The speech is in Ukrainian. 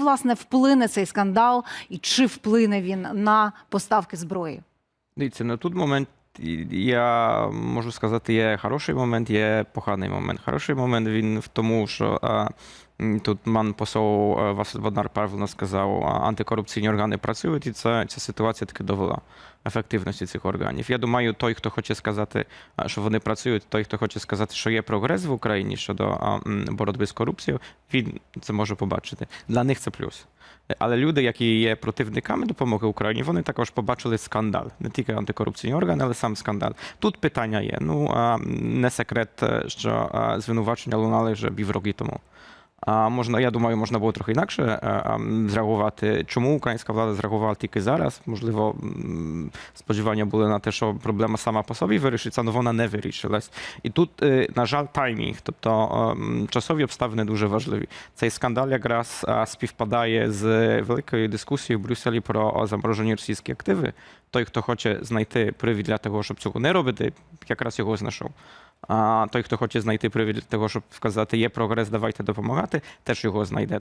власне вплине цей скандал, і чи вплине він на поставки зброї? Дивіться, на тут момент я можу сказати, є хороший момент, є поганий момент. Хороший момент він в тому, що тут пан посол Василь Боднар правильно сказав, антикорупційні органи працюють, і це, ця ситуація таки довела ефективності цих органів. Я думаю, той, хто хоче сказати, що вони працюють, той, хто хоче сказати, що є прогрес в Україні щодо боротьби з корупцією, він це може побачити. Для них це плюс. Але люди, які є противниками допомоги Україні, вони також побачили скандал. Не тільки антикорупційні органи, але сам скандал. Тут питання є. Ну не секрет, е, що звинувачення лунали вже півроки тому. А можна, я думаю, можна було трохи інакше е, а, м, зреагувати. Чому українська влада зреагувала тільки зараз? Можливо, сподівання були на те, що проблема сама по собі вирішиться, але вона не вирішилась. І тут, е, на жаль, таймінг, тобто ем, часові обставини дуже важливі. Цей скандал якраз співпадає з великою дискусією в Брюсселі про заморожені російські активи. Той, хто хоче знайти привід для того, щоб цього не робити, якраз його знайшов. А той, хто хоче знайти привід для того, щоб вказати, є прогрес, давайте допомагати, теж його знайде.